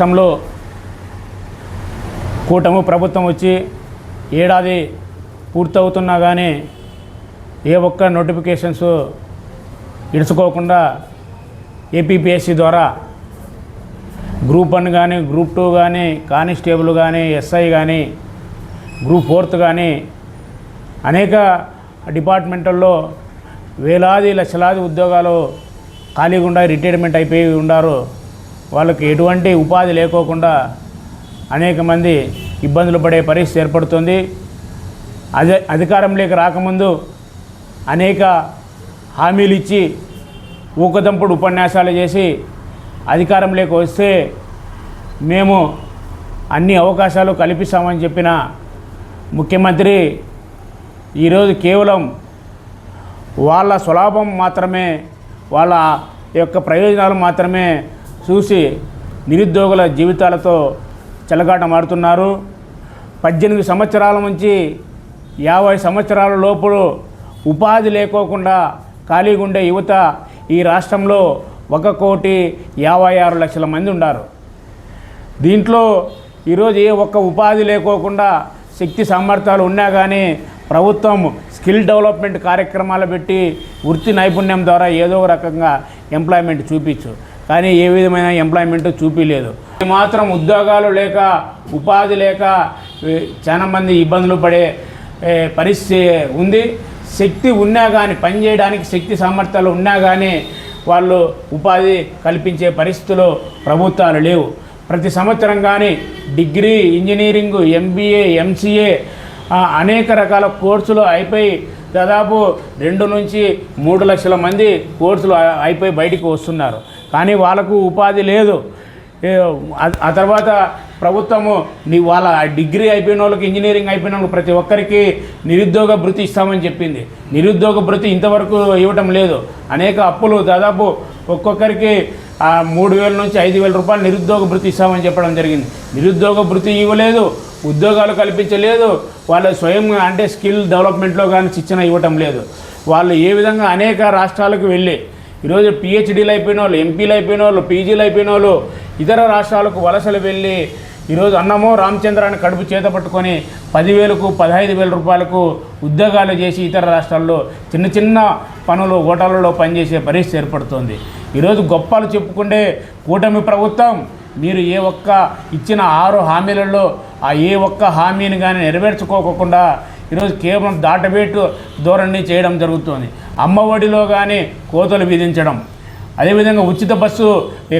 రాష్ట్రంలో కూటమి ప్రభుత్వం వచ్చి ఏడాది పూర్తవుతున్నా కానీ ఏ ఒక్క నోటిఫికేషన్స్ ఇడుచుకోకుండా ఏపీపీఎస్సీ ద్వారా గ్రూప్ వన్ కానీ గ్రూప్ టూ కానీ కానిస్టేబుల్ కానీ ఎస్ఐ కానీ గ్రూప్ ఫోర్త్ కానీ అనేక డిపార్ట్మెంట్ల్లో వేలాది లక్షలాది ఉద్యోగాలు ఖాళీగా ఉండి రిటైర్మెంట్ అయిపోయి ఉండారు. వాళ్ళకి ఎటువంటి ఉపాధి లేకోకుండా అనేక మంది ఇబ్బందులు పడే పరిస్థితి ఏర్పడుతుంది. అదే అధికారంలోకి రాకముందు అనేక హామీలు ఇచ్చి ఊకదంపుడు ఉపన్యాసాలు చేసి అధికారంలోకి వస్తే మేము అన్ని అవకాశాలు కల్పిస్తామని చెప్పిన ముఖ్యమంత్రి ఈరోజు కేవలం వాళ్ళ స్వలాభం మాత్రమే వాళ్ళ యొక్క ప్రయోజనాలు మాత్రమే చూసి నిరుద్యోగుల జీవితాలతో చెలగాటమాడుతున్నారు. పద్దెనిమిది సంవత్సరాల నుంచి యాభై సంవత్సరాల లోపు ఉపాధి లేకోకుండా ఖాళీగా ఉండే యువత ఈ రాష్ట్రంలో ఒక కోటి యాభై ఆరు లక్షల మంది ఉన్నారు దీంట్లో ఈరోజు ఏ ఒక్క ఉపాధి లేకోకుండా శక్తి సామర్థ్యాలు ఉన్నా కానీ ప్రభుత్వం స్కిల్ డెవలప్మెంట్ కార్యక్రమాలు పెట్టి వృత్తి నైపుణ్యం ద్వారా ఏదో రకంగా ఎంప్లాయ్మెంట్ చూపించు. కానీ ఏ విధమైన ఎంప్లాయ్మెంట్ చూపించలేదు మాత్రం ఉద్యోగాలు లేక ఉపాధి లేక చాలామంది చాలా మంది ఇబ్బందులు పడే పరిస్థితి ఉంది. శక్తి ఉన్నా కానీ పనిచేయడానికి శక్తి సామర్థ్యాలు ఉన్నా కానీ వాళ్ళు ఉపాధి కల్పించే పరిస్థితులు ప్రభుత్వాలు లేవు. ప్రతి సంవత్సరం కానీ డిగ్రీ ఇంజనీరింగ్ ఎంబీఏ ఎంసీఏ అనేక రకాల కోర్సులు అయిపోయి దాదాపు రెండు నుంచి మూడు లక్షల మంది కోర్సులు అయిపోయి బయటికి వస్తున్నారు. కానీ వాళ్ళకు ఉపాధి లేదు. ఆ- తర్వాత ప్రభుత్వము నీ వాళ్ళ డిగ్రీ అయిపోయిన వాళ్ళకి ఇంజనీరింగ్ అయిపోయిన వాళ్ళకి ప్రతి ఒక్కరికి నిరుద్యోగ భృతి ఇస్తామని చెప్పింది. నిరుద్యోగ భృతి ఇంతవరకు ఇవ్వటం లేదు. అనేక అప్పులు దాదాపు ఒక్కొక్కరికి మూడు వేల నుంచి ఐదు వేల రూపాయలు నిరుద్యోగ భృతి ఇస్తామని చెప్పడం జరిగింది. నిరుద్యోగ భృతి ఇవ్వలేదు. ఉద్యోగాలు కల్పించలేదు. వాళ్ళ స్వయం అంటే స్కిల్ డెవలప్మెంట్లో కానీ శిక్షణ ఇవ్వటం లేదు. వాళ్ళు ఏ విధంగా అనేక రాష్ట్రాలకు వెళ్ళి ఈరోజు పిహెచ్డీలు అయిపోయిన వాళ్ళు ఎంపీలు అయిపోయిన వాళ్ళు పీజీలు అయిపోయిన వాళ్ళు ఇతర రాష్ట్రాలకు వలసలు వెళ్ళి ఈరోజు అన్నమో రామచంద్రాన్ని కడుపు చేత పట్టుకొని పదివేలకు పదహైదు వేల రూపాయలకు ఉద్యోగాలు చేసి ఇతర రాష్ట్రాల్లో చిన్న చిన్న పనులు హోటళ్ళలో పనిచేసే పరిస్థితి ఏర్పడుతుంది. ఈరోజు గొప్పలు చెప్పుకుంటే కూటమి ప్రభుత్వం మీరు ఏ ఒక్క ఇచ్చిన ఆరు హామీలలో ఆ ఏ ఒక్క హామీని కానీ నెరవేర్చుకోకుండా ఈరోజు కేవలం దాటబెట్టు ధోరణి చేయడం జరుగుతుంది. అమ్మఒడిలో కానీ కోతలు విధించడం అదేవిధంగా ఉచిత బస్సు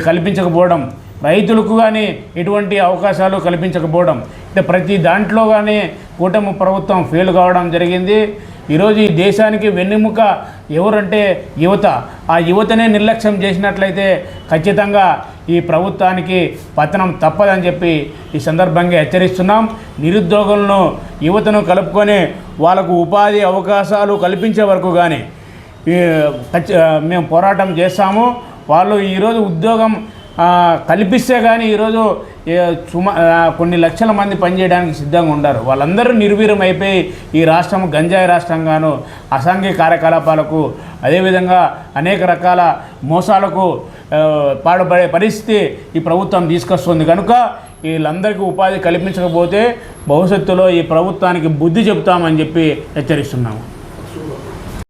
కల్పించకపోవడం రైతులకు కానీ ఎటువంటి అవకాశాలు కల్పించకపోవడం అంటే ప్రతి దాంట్లో కానీ కూటమి ప్రభుత్వం ఫెయిల్ కావడం జరిగింది. ఈరోజు ఈ దేశానికి వెన్నెముక ఎవరంటే యువత. ఆ యువతనే నిర్లక్ష్యం చేసినట్లయితే ఖచ్చితంగా ఈ ప్రభుత్వానికి పతనం తప్పదని చెప్పి ఈ సందర్భంగా హెచ్చరిస్తున్నాం. నిరుద్యోగులను యువతను కలుపుకొని వాళ్ళకు ఉపాధి అవకాశాలు కల్పించే వరకు కానీ మేము పోరాటం చేస్తాము. వాళ్ళు ఈరోజు ఉద్యోగం కల్పిస్తే కానీ ఈరోజు సుమా సుమ కొన్ని లక్షల మంది పనిచేయడానికి సిద్ధంగా ఉండరు. వాళ్ళందరూ నిర్వీర్యం అయిపోయి ఈ రాష్ట్రం గంజాయి రాష్ట్రంగాను అసాంఘిక కార్యకలాపాలకు అదేవిధంగా అనేక రకాల మోసాలకు పాడుపడే పరిస్థితి ఈ ప్రభుత్వం తీసుకొస్తుంది. కనుక వీళ్ళందరికీ ఉపాధి కల్పించకపోతే భవిష్యత్తులో ఈ ప్రభుత్వానికి బుద్ధి చెబుతామని చెప్పి హెచ్చరిస్తున్నాము.